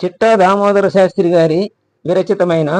చిట్టా దామోదర శాస్త్రి గారి విరచితమైన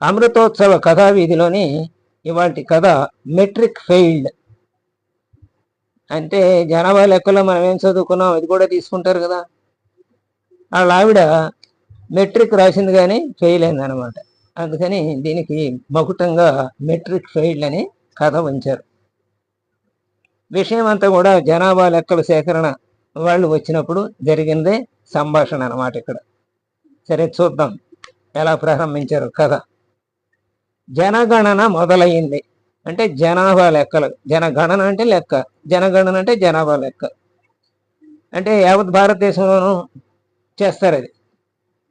అమృతోత్సవ కథావీధిలోని ఇవాటి కథ మెట్రిక్ ఫెయిల్డ్. అంటే జనాభా లెక్కలో మనం ఏం చదువుకున్నాం అది కూడా తీసుకుంటారు కదా. వాళ్ళ ఆవిడ మెట్రిక్ రాసింది కానీ ఫెయిల్ అయింది అనమాట అందుకని దీనికి మకుటంగా మెట్రిక్ ఫెయిల్డ్ అని కథ ఉంచారు. విషయం అంతా కూడా జనాభా లెక్కల సేకరణ వాళ్ళు వచ్చినప్పుడు జరిగిందే సంభాషణ అన్నమాట ఇక్కడ. సరే చూద్దాం. ఎలా ప్రారంభించారు కథ. జనగణన మొదలయ్యింది అంటే జనాభా లెక్కలు. జనగణన అంటే లెక్క. జనగణన అంటే జనాభా లెక్క. అంటే యావత్ భారతదేశంలోనూ చేస్తారు అది.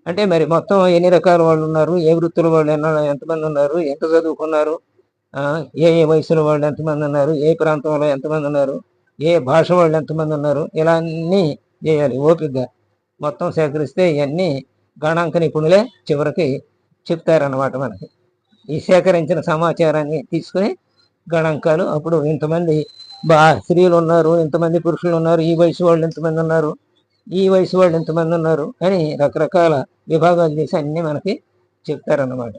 అంటే మరి మొత్తం ఎన్ని రకాల వాళ్ళు ఉన్నారు? ఏ వృత్తుల వాళ్ళు ఎన్న ఎంతమంది ఉన్నారు? ఎంత చదువుకున్నారు? ఏ ఏ వయసులో వాళ్ళు ఎంతమంది ఉన్నారు? ఏ ప్రాంతంలో ఎంతమంది ఉన్నారు? ఏ భాష వాళ్ళు ఎంతమంది ఉన్నారు? ఇలా అన్నీ చేయాలి. ఓపికగా మొత్తం సేకరిస్తే ఇవన్నీ గణాంక నిపుణులే చివరికి చెప్తారన్నమాట మనకి. ఈ సేకరించిన సమాచారాన్ని తీసుకుని గణాంకాలు అప్పుడు ఇంతమంది బా స్త్రీలు ఉన్నారు ఇంతమంది పురుషులు ఉన్నారు ఈ వయసు వాళ్ళు ఎంతమంది ఉన్నారు ఈ వయసు వాళ్ళు ఎంతమంది ఉన్నారు అని రకరకాల విభాగాలు చేసి అన్నీ మనకి చెప్తారన్నమాట.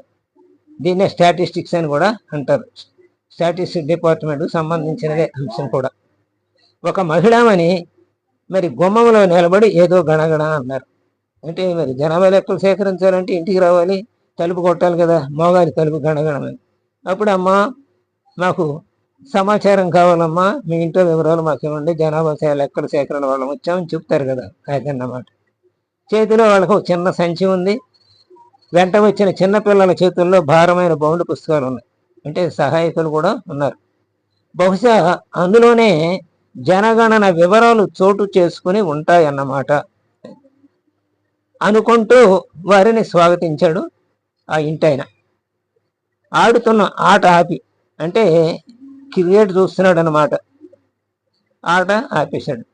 దీన్నే స్టాటిస్టిక్స్ అని కూడా అంటారు. స్టాటిస్టిక్ డిపార్ట్మెంట్కి సంబంధించినదే అంశం కూడా. ఒక మహిళమని మరి గుమ్మంలో నిలబడి ఏదో గణగణ అన్నారు. అంటే మరి జనాభా లెక్కలు సేకరించాలంటే ఇంటికి రావాలి తలుపు కొట్టాలి కదా మోగాలి తలుపు గణగణమని అప్పుడు అమ్మ మాకు సమాచారం కావాలమ్మా మీ ఇంట్లో వివరాలు మాకు ఇవ్వండి జనాభా సే- లెక్కల సేకరణ వాళ్ళం వచ్చామని చెప్తారు కదా అదన్నమాట చేతిలో వాళ్ళకు ఒక చిన్న సంచి ఉంది. వెంట వచ్చిన చిన్న పిల్లల చేతుల్లో భారమైన బౌండ్ పుస్తకాలు ఉన్నాయి. అంటే సహాయకులు కూడా ఉన్నారు. బహుశా అందులోనే జనగణన వివరాలు చోటు చేసుకుని ఉంటాయన్నమాట. అనుకుంటూ వారిని స్వాగతించాడు ఆ ఇంటాయన. ఆడుతున్న ఆట ఆపి అంటే క్రికెట్ చూస్తున్నాడు అనమాట ఆట ఆపేశాడు.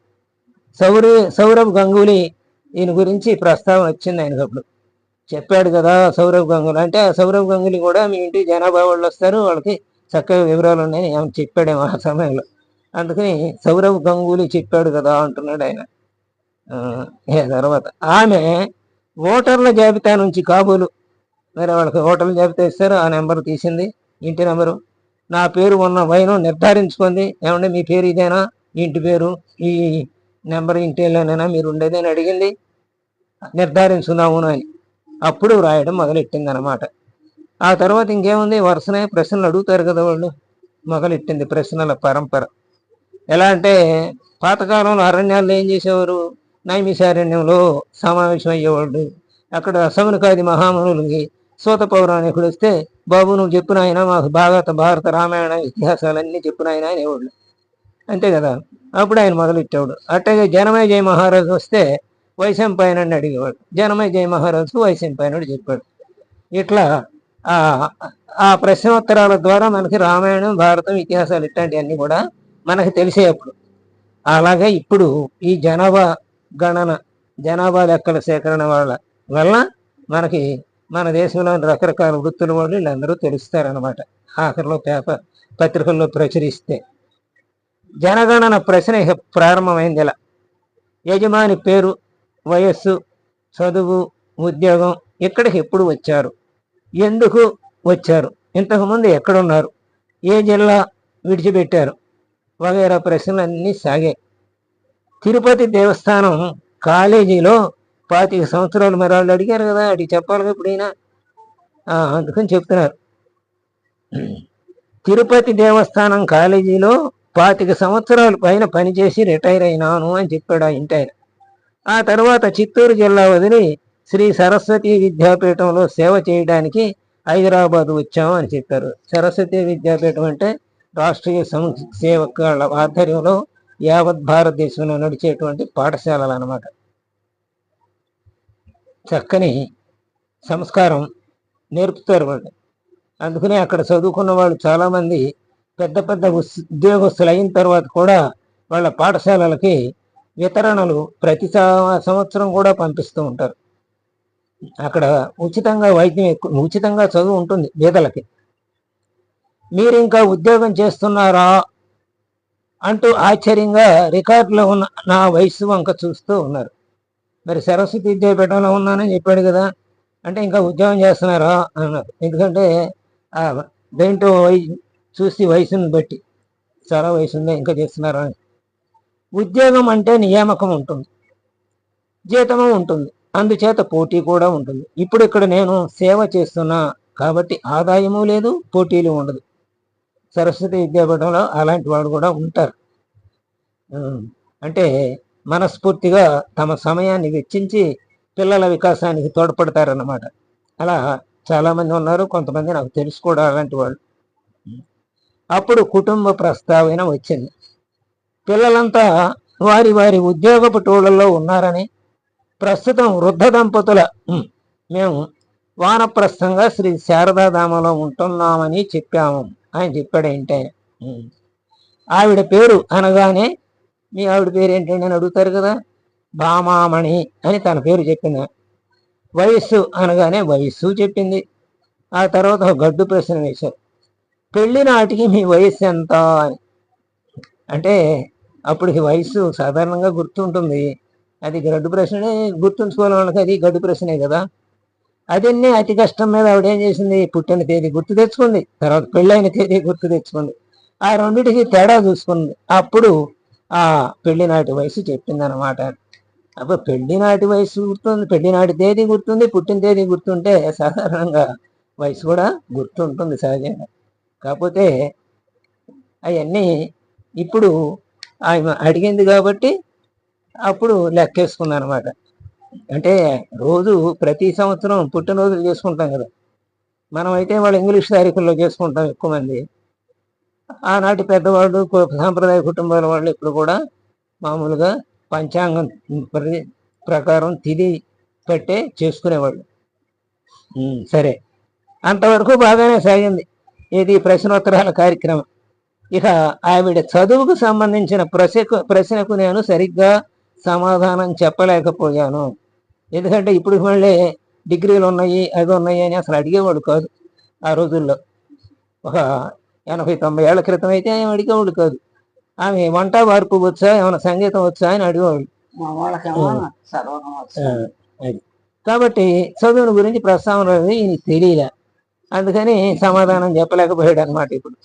సౌర సౌరవ్ గంగూలీ ఈయన గురించి ప్రస్తావన వచ్చింది ఆయనకు అప్పుడు. చెప్పాడు కదా సౌరవ్ గంగూలీ అంటే ఆ సౌరవ్ గంగూలీ కూడా మీ ఇంటి జనాభా వాళ్ళు వస్తారు వాళ్ళకి చక్కగా వివరాలు ఉన్నాయని ఏమైనా చెప్పాడేమో ఆ సమయంలో. అందుకని సౌరవ్ గంగూలీ చెప్పాడు కదా అంటున్నాడు ఆయన. తర్వాత ఆమె ఓటర్ల జాబితా నుంచి కాబోలు. మరి వాళ్ళకి ఓటర్ల జాబితా ఇస్తారు ఆ నెంబర్ తీసింది ఇంటి నెంబరు. నా పేరు ఉన్న వైను నిర్ధారించుకుంది ఏమంటే మీ పేరు ఇదేనా? ఇంటి పేరు ఈ నెంబర్ ఇంటిలోనేనా మీరు ఉండేది అని అడిగింది. నిర్ధారించుకుందాము అని. అప్పుడు రాయడం మొదలెట్టింది అనమాట ఆ తర్వాత ఇంకేముంది? వరుసనే ప్రశ్నలు అడుగుతారు కదా వాళ్ళు. మొదలెట్టింది ప్రశ్నల పరంపర. ఎలా అంటే పాతకాలంలో అరణ్యాల్లో ఏం చేసేవారు? నైమిషారణ్యంలో సమావేశం అయ్యేవాళ్ళు. అక్కడ సమునకాది మహామునులకి సూత పౌరాణికుడు వస్తే బాబు నువ్వు చెప్పిన ఆయన మాకు భాగవత భారత రామాయణ ఇతిహాసాలన్నీ చెప్పిన ఆయన అనేవాళ్ళు. అంతే కదా? అప్పుడు ఆయన మొదలెట్టేవాడు. అట్టగే జనమయ జయ మహారాజు వస్తే వైశంపాయనుడిని అడిగేవాడు. జనమయ జయ మహారాజు వైశంపాయనుడు చెప్పాడు. ఇట్లా ఆ ఆ ప్రశ్నోత్తరాల ద్వారా మనకి రామాయణం భారతం ఇతిహాసాలు ఇట్లాంటివన్నీ కూడా మనకి తెలిసేప్పుడు అలాగే ఇప్పుడు ఈ జనాభా గణన జనాభా లెక్కల సేకరణ వాళ్ళ వల్ల మనకి మన దేశంలోని రకరకాల వృత్తుల వాళ్ళు వీళ్ళందరూ తెలుస్తారనమాట ఆఖరిలో పేపర్ పత్రికల్లో ప్రచురిస్తే. జనగణన ప్రశ్న ప్రారంభమైంది ఇలా. యజమాని పేరు వయస్సు చదువు ఉద్యోగం ఇక్కడికి ఎప్పుడు వచ్చారు? ఎందుకు వచ్చారు? ఇంతకుముందు ఎక్కడున్నారు? ఏ జిల్లా విడిచిపెట్టారు? వగైరా ప్రశ్నలు అన్నీ సాగాయి. తిరుపతి దేవస్థానం కాలేజీలో పాతిక సంవత్సరాలు మరి వాళ్ళు అడిగారు కదా అడిగి చెప్పాలి ఎప్పుడైనా? అందుకని చెప్తున్నారు. తిరుపతి దేవస్థానం కాలేజీలో పాతిక సంవత్సరాల పైన పనిచేసి రిటైర్ అయినాను అని చెప్పాడు ఆ ఇంటాయన. ఆ తర్వాత చిత్తూరు జిల్లా వదిలి శ్రీ సరస్వతి విద్యాపీఠంలో సేవ చేయడానికి హైదరాబాద్ వచ్చాము అని చెప్పారు. సరస్వతి విద్యాపీఠం అంటే రాష్ట్రీయ సంసేవకుల ఆధ్వర్యంలో యావత్ భారతదేశంలో నడిచేటువంటి పాఠశాలలు అన్నమాట. చక్కని సంస్కారం నేర్పుతారు వాళ్ళు. అందుకనే అక్కడ చదువుకున్న వాళ్ళు చాలామంది పెద్ద పెద్ద ఉద్యోగస్తులు అయిన తర్వాత కూడా వాళ్ళ పాఠశాలలకి వితరణలు ప్రతి సంవత్సరం కూడా పంపిస్తూ ఉంటారు. అక్కడ ఉచితంగా వైద్యం ఎక్కువ ఉచితంగా చదువు ఉంటుంది పేదలకి మీరు ఇంకా ఉద్యోగం చేస్తున్నారా? అంటూ ఆశ్చర్యంగా రికార్డులో ఉన్న నా వయసు వంక చూస్తూ ఉన్నారు. మరి సరస్వతి విద్యాపీఠంలో ఉన్నానని చెప్పాడు కదా అంటే ఇంకా ఉద్యోగం చేస్తున్నారా? అన్నారు. ఎందుకంటే దేంటో దేంట్లో చూసి వయసుని బట్టి చాలా వయసు ఉందా ఇంకా చేస్తున్నారా అని. ఉద్యోగం అంటే నియామకం ఉంటుంది. జీతము ఉంటుంది. అందుచేత పోటీ కూడా ఉంటుంది. ఇప్పుడు ఇక్కడ నేను సేవ చేస్తున్నా కాబట్టి ఆదాయము లేదు పోటీలు ఉండదు. సరస్వతి విద్యాపీఠంలో అలాంటి వాడు కూడా ఉంటారు. అంటే మనస్ఫూర్తిగా తమ సమయాన్ని వెచ్చించి పిల్లల వికాసానికి తోడ్పడతారన్నమాట. అలా చాలామంది ఉన్నారు కొంతమంది నాకు తెలుసు కూడా అలాంటి వాళ్ళు. అప్పుడు కుటుంబ ప్రస్తావన వచ్చింది. పిల్లలంతా వారి వారి ఉద్యోగ పటువులలో ఉన్నారని ప్రస్తుతం వృద్ధ దంపతుల మేము వానప్రస్థంగా శ్రీ శారదాధామలో ఉంటున్నామని చెప్పాము. ఆయన చెప్పాడు ఏంటి? ఆవిడ పేరు అనగానే మీ ఆవిడ పేరు ఏంటండి అని అడుగుతారు కదా? భామామణి అని తన పేరు చెప్పింది. వయస్సు అనగానే వయస్సు చెప్పింది. ఆ తర్వాత గడ్డు ప్రశ్న వేశారు. పెళ్ళి నాటికి మీ వయస్సు ఎంత? అని అంటే అప్పుడు ఈ వయస్సు సాధారణంగా గుర్తుంటుంది. అది గడ్డు ప్రశ్నే గుర్తుంచుకోవాలి వాళ్ళకి. అది గడ్డు ప్రశ్నే కదా. అదన్నీ అతి కష్టం మీద ఆవిడ ఏం చేసింది? పుట్టిన తేదీ గుర్తు తెచ్చుకుంది. తర్వాత పెళ్ళైన తేదీ గుర్తు తెచ్చుకుంది. ఆ రెండింటికి తేడా చూసుకుంది. అప్పుడు ఆ పెళ్ళినాటి వయసు చెప్పింది అనమాట అప్పుడు పెళ్ళినాటి వయసు గుర్తుంది పెళ్ళి నాటి తేదీ గుర్తుంది పుట్టిన తేదీ గుర్తుంటే సాధారణంగా వయసు కూడా గుర్తుంటుంది సహజంగా. కాకపోతే అవన్నీ ఇప్పుడు ఆమె అడిగింది కాబట్టి అప్పుడు లెక్కేసుకుంది అనమాట అంటే రోజు ప్రతి సంవత్సరం పుట్టినరోజులు చేసుకుంటాం కదా. మనం అయితే వాళ్ళు ఇంగ్లీష్ తారీఖుల్లో చేసుకుంటాం ఎక్కువ మంది. ఆనాటి పెద్దవాళ్ళు సాంప్రదాయ కుటుంబాల వాళ్ళు ఇప్పుడు కూడా మామూలుగా పంచాంగం ప్రకారం తిది పెట్టే చేసుకునేవాళ్ళు. సరే. అంతవరకు బాగానే సాగింది. ఇది ప్రశ్నోత్తరాల కార్యక్రమం. ఇక ఆవిడ చదువుకు సంబంధించిన ప్రశ్నకు ప్రశ్నకు నేను సరిగ్గా సమాధానం చెప్పలేకపోయాను. ఎందుకంటే ఇప్పుడు మళ్ళీ డిగ్రీలు ఉన్నాయి అవి ఉన్నాయి అని అసలు అడిగేవాడు కాదు ఆ రోజుల్లో. ఒక ఎనభై తొంభై ఏళ్ళ క్రితం అయితే ఏం అడిగేవాడు కాదు. ఆమె వంట వార్పు వచ్చా ఏమైనా సంగీతం వచ్చా అని అడిగేవాడు. అది. కాబట్టి చదువుని గురించి ప్రస్తావన ఈయనకి తెలియలే. అందుకని సమాధానం చెప్పలేకపోయాడు అనమాట ఇప్పుడు.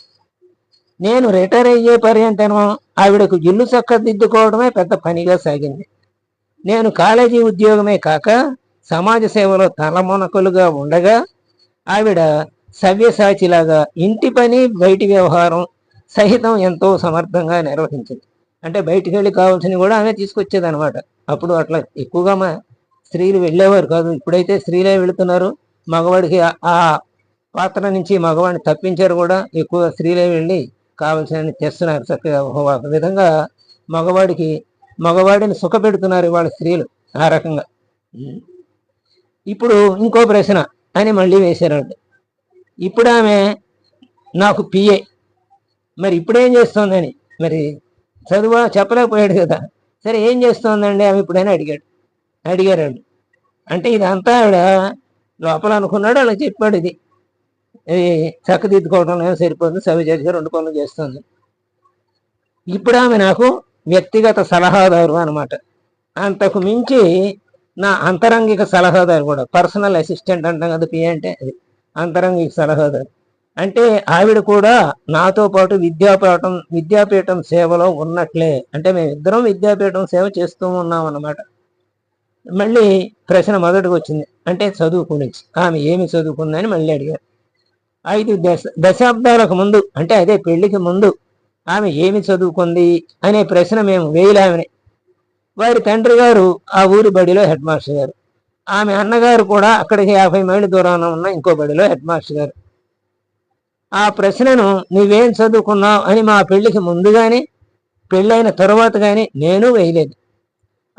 నేను రిటైర్ అయ్యే పర్యంతనం ఆవిడకు ఇల్లు చక్కదిద్దుకోవడమే పెద్ద పనిగా సాగింది. నేను కాలేజీ ఉద్యోగమే కాక సమాజ సేవలో తలమునకలుగా ఉండగా ఆవిడ సవ్యసాచిలాగా ఇంటి పని బయటి వ్యవహారం సహితం ఎంతో సమర్థంగా నిర్వహించింది. అంటే బయటికి వెళ్ళి కావాల్సినవి కూడా ఆమె తీసుకొచ్చేది అనమాట అప్పుడు అట్లా ఎక్కువగా మా స్త్రీలు వెళ్ళేవారు కాదు. ఇప్పుడైతే స్త్రీలే వెళుతున్నారు. మగవాడికి ఆ- పాత్ర నుంచి మగవాడిని తప్పించారు కూడా. ఎక్కువ స్త్రీలే వెళ్ళి కావలసిన తెస్తున్నారు చక్కగా. ఒక విధంగా మగవాడికి మగవాడిని సుఖపెడుతున్నారు ఇవాళ స్త్రీలు ఆ రకంగా. ఇప్పుడు ఇంకో ప్రశ్న అని మళ్ళీ వేశారు ఇప్పుడు ఆమె నాకు పిఏ. మరి ఇప్పుడేం చేస్తోందని? మరి చదువు చెప్పలేకపోయాడు కదా. సరే ఏం చేస్తోందండి ఆమె ఇప్పుడైనా అడిగాడు. అడిగారండి అంటే ఇదంతా ఆవిడ లోపల అనుకున్నాడు అలా చెప్పాడు ఇది. ఇది చక్కదిద్దుకోవడం సరిపోతుంది సవి చేసి రెండు పనులు చేస్తుంది. ఇప్పుడు ఆమె నాకు వ్యక్తిగత సలహాదారు అనమాట అంతకు మించి నా అంతరంగిక సలహాదారు కూడా పర్సనల్ అసిస్టెంట్ అంటాం కదా పి అంటే అది అంతరంగిక సలహాదారు. అంటే ఆవిడ కూడా నాతో పాటు విద్యాపీఠం విద్యాపీఠం సేవలో ఉన్నట్లే. అంటే మేమిద్దరం విద్యాపీఠం సేవ చేస్తూ ఉన్నాం అన్నమాట. మళ్ళీ ప్రశ్న మొదటికి వచ్చింది అంటే చదువు గురించి ఆమె ఏమి చదువుకుందని మళ్ళీ అడిగారు. ఐదు దశ దశాబ్దాలకు ముందు అంటే అదే పెళ్ళికి ముందు ఆమె ఏమి చదువుకుంది అనే ప్రశ్న మేము వేయలేమని. వారి తండ్రి గారు ఆ ఊరి బడిలో హెడ్ మాస్టర్ గారు. ఆమె అన్నగారు కూడా అక్కడికి యాభై మైళ్ళ దూరాన ఉన్న ఇంకో బడిలో హెడ్ మాస్టర్ గారు. ఆ ప్రశ్నను నువ్వేం చదువుకున్నావు? అని మా పెళ్ళికి ముందు కానీ పెళ్ళైన తర్వాత కానీ నేను వేయలేదు.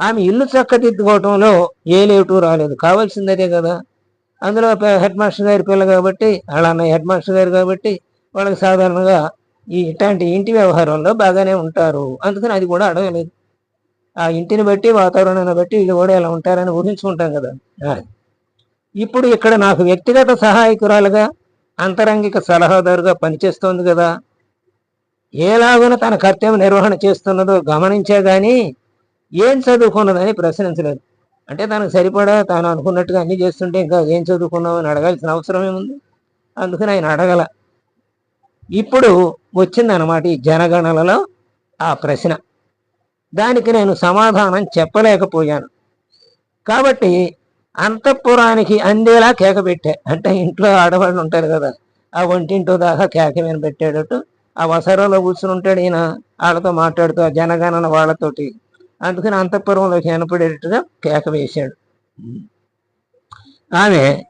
ఆమె ఇల్లు చక్కదిద్దుకోవటంలో ఏ లేటు రాలేదు. కావాల్సిందే కదా. అందులో హెడ్ మాస్టర్ గారి పిల్ల కాబట్టి వాళ్ళ అన్నయ్య హెడ్ మాస్టర్ గారు కాబట్టి వాళ్ళకి సాధారణంగా ఈ ఇట్లాంటి ఇంటి వ్యవహారంలో బాగానే ఉంటారు. అందుకని అది కూడా అడగలేదు. ఆ ఇంటిని బట్టి వాతావరణాన్ని బట్టి వీళ్ళు కూడా ఎలా ఉంటారని ఊహించుకుంటాం కదా. ఇప్పుడు ఇక్కడ నాకు వ్యక్తిగత సహాయకురాలుగా అంతరంగిక సలహాదారుగా పనిచేస్తోంది కదా. ఏలాగున తన కర్తవ్య నిర్వహణ చేస్తున్నదో గమనించే కానీ ఏం చదువుకున్నదని ప్రశ్నించలేదు. అంటే తనకు సరిపడా తాను అనుకున్నట్టుగా అన్ని చేస్తుంటే ఇంకా ఏం చదువుకున్నావు అని అడగాల్సిన అవసరం ఏముంది? అందుకని ఆయన అడగల. ఇప్పుడు వచ్చిందనమాట ఈ జనగణలలో ఆ ప్రశ్న. దానికి నేను సమాధానం చెప్పలేకపోయాను. కాబట్టి అంతఃపురానికి అందేలా కేక పెట్టా. అంటే ఇంట్లో ఆడవాళ్ళు ఉంటారు కదా ఆ వంటింటో దాకా కేక మీద వినబెట్టేటట్టు ఆ వసరాలో కూర్చుని ఉంటాడు ఈయన వాళ్ళతో మాట్లాడుతూ ఆ జనగణన వాళ్ళతోటి. అందుకని అంతఃపురంలోకి వెనపడేటట్టుగా కేక వేశాడు. ఆమె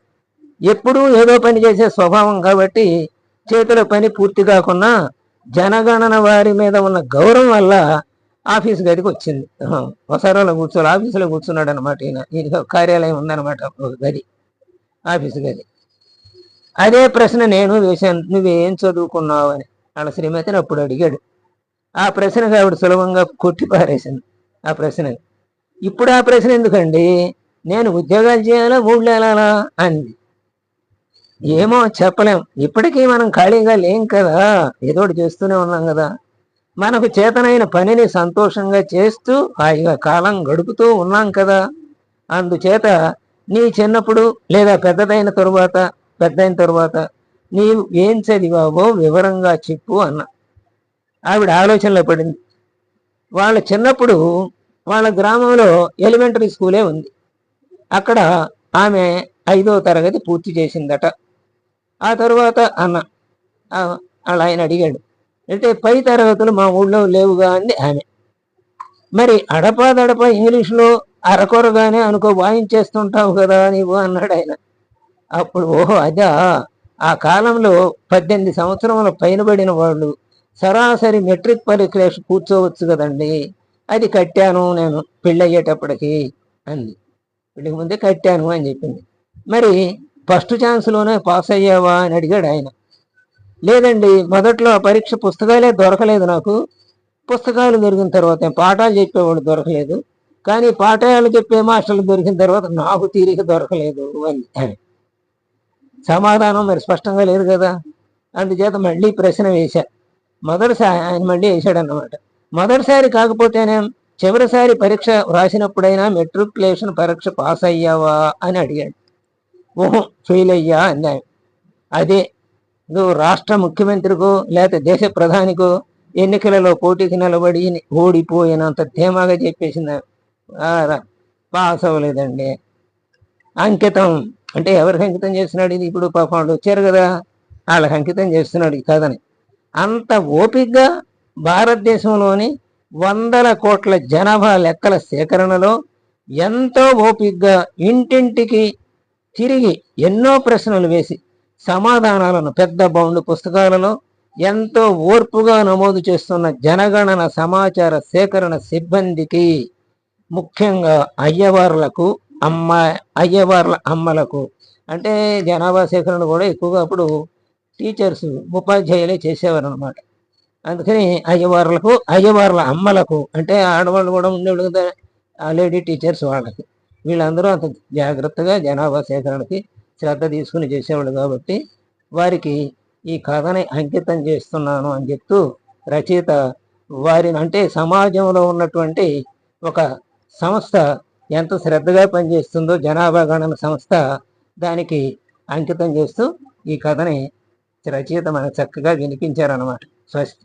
ఎప్పుడూ ఏదో పని చేసే స్వభావం కాబట్టి చేతుల పని పూర్తి కాకుండా జనగణన వారి మీద ఉన్న గౌరవం వల్ల ఆఫీస్ గదికి వచ్చింది. వసారాలో కూర్చోవాలి. ఆఫీసులో కూర్చున్నాడు అనమాట ఈయన. ఈయన కార్యాలయం ఉందన్నమాట ఒక గది ఆఫీస్ గది. అదే ప్రశ్న నేను వేశాను. నువ్వేం చదువుకున్నావు? అని. వాళ్ళ శ్రీమతిని అప్పుడు అడిగాడు. ఆ ప్రశ్నకు ఆవిడ సులభంగా కొట్టి పారేసింది. ఆ ప్రశ్న ఇప్పుడు ఆ ప్రశ్న ఎందుకండి? నేను ఉద్యోగాలు చేయాలా? ఊళ్ళు వెళ్ళాలా? అంది. ఏమో చెప్పలేం. ఇప్పటికీ మనం ఖాళీగా లేం కదా. ఏదో చేస్తూనే ఉన్నాం కదా. మనకు చేతనైన పనిని సంతోషంగా చేస్తూ హాయిగా కాలం గడుపుతూ ఉన్నాం కదా. అందుచేత నీ చిన్నప్పుడు లేదా పెద్దదైన తరువాత పెద్దయిన తరువాత నీవు ఏం చదివావో వివరంగా చెప్పు అన్న. ఆవిడ ఆలోచనలో పడింది. వాళ్ళ చిన్నప్పుడు వాళ్ళ గ్రామంలో ఎలిమెంటరీ స్కూలే ఉంది. అక్కడ ఆమె ఐదో తరగతి పూర్తి చేసిందట. ఆ తర్వాత అన్న అలా ఆయన అడిగాడు. అంటే పై తరగతులు మా ఊళ్ళో లేవుగా అంది ఆమె. మరి అడపాదడప ఇంగ్లీష్లో అరకొరగానే అనుకో వాయించేస్తుంటావు కదా నీవు అన్నాడు ఆయన. అప్పుడు ఓహో అదా ఆ కాలంలో పద్దెనిమిది సంవత్సరముల పైన పడిన వాళ్ళు సరాసరి మెట్రిక్ పరీక్ష కూర్చోవచ్చు కదండి. అది కట్టాను నేను పెళ్ళయ్యేటప్పటికి అంది. పెళ్ళికి ముందే కట్టాను అని చెప్పింది. మరి ఫస్ట్ ఛాన్స్లోనే పాస్ అయ్యావా అని అడిగాడు ఆయన. లేదండి మొదట్లో ఆ పరీక్ష పుస్తకాలే దొరకలేదు నాకు. పుస్తకాలు దొరికిన తర్వాత పాఠాలు చెప్పేవాడు దొరకలేదు. కానీ పాఠాలు చెప్పే మాస్టర్లు దొరికిన తర్వాత నాకు తీరిక దొరకలేదు అని అని. సమాధానం మరి స్పష్టంగా లేదు కదా? అందుచేత మళ్ళీ ప్రశ్న వేశా. మొదటిసారి ఆయన మళ్ళీ వేశాడన్నమాట. మొదటిసారి కాకపోతేనేం చివరిసారి పరీక్ష వ్రాసినప్పుడైనా మెట్రికులేషన్ పరీక్ష పాస్ అయ్యావా అని అడిగాడు. ఓహో ఫెయిల్ అయ్యా అన్నాడు అదే నువ్వు రాష్ట్ర ముఖ్యమంత్రికో లేకపోతే దేశ ప్రధానికో ఎన్నికలలో పోటీకి నిలబడి ఓడిపోయినంత ధీమాగా చెప్పేసింది. పాస్ అవ్వలేదండి. అంకితం అంటే ఎవరికి అంకితం చేస్తున్నాడు ఇది? ఇప్పుడు పాపం వాళ్ళు వచ్చారు కదా వాళ్ళకి అంకితం చేస్తున్నాడు ఈ కథని. అంత ఓపిగ్గా భారతదేశంలోని వందల కోట్ల జనాభా లెక్కల సేకరణలో ఎంతో ఓపిగ్గా ఇంటింటికి తిరిగి ఎన్నో ప్రశ్నలు వేసి సమాధానాలను పెద్ద బౌండ్ పుస్తకాలలో ఎంతో ఓర్పుగా నమోదు చేస్తున్న జనగణన సమాచార సేకరణ సిబ్బందికి ముఖ్యంగా అయ్యవార్లకు అమ్మ అయ్యవార్ల అమ్మలకు. అంటే జనాభా సేకరణ కూడా ఎక్కువగా అప్పుడు టీచర్స్ ఉపాధ్యాయులే చేసేవారు అనమాట అందుకని అయ్యవార్లకు అయ్యవార్ల అమ్మలకు అంటే ఆడవాళ్ళు కూడా ఉండేవాళ్ళు కదా ఆ లేడీ టీచర్స్ వాళ్ళకి. వీళ్ళందరూ అంత జాగ్రత్తగా జనాభా సేకరణకి శ్రద్ధ తీసుకుని చేసేవాళ్ళు కాబట్టి వారికి ఈ కథని అంకితం చేస్తున్నాను అని చెప్తూ రచయిత వారిని అంటే సమాజంలో ఉన్నటువంటి ఒక సంస్థ ఎంత శ్రద్ధగా పనిచేస్తుందో జనాభా గణన సంస్థ దానికి అంకితం చేస్తూ ఈ కథని రచయిత మనకు చక్కగా వినిపించారన్నమాట. స్వస్తి